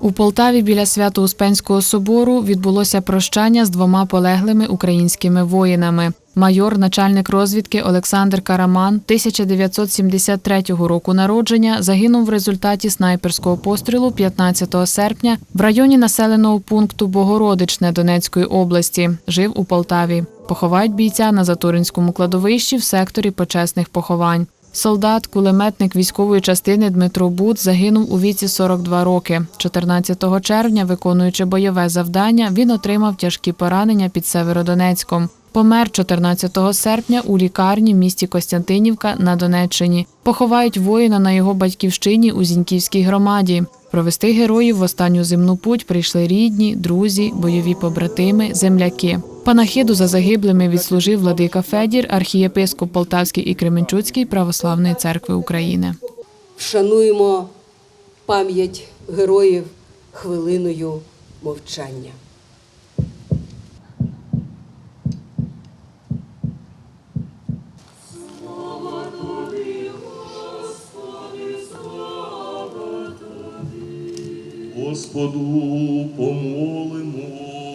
У Полтаві біля Свято-Успенського собору відбулося прощання з двома полеглими українськими воїнами. Майор, начальник розвідки Олександр Караман 1973 року народження загинув в результаті снайперського пострілу 15 серпня в районі населеного пункту Богородичне Донецької області. Жив у Полтаві. Поховають бійця на Затуринському кладовищі в секторі почесних поховань. Солдат, кулеметник військової частини Дмитро Бут загинув у віці 42 роки. 14 червня, виконуючи бойове завдання, він отримав тяжкі поранення під Северодонецьком. Помер 14 серпня у лікарні в місті Костянтинівка на Донеччині. Поховають воїна на його батьківщині у Зіньківській громаді. Провести героїв в останню земну путь прийшли рідні, друзі, бойові побратими, земляки. Панахиду за загиблими відслужив владика Федір, архієпископ Полтавський і Кременчуцький православної церкви України. Вшануємо пам'ять героїв хвилиною мовчання. Господу помолимся.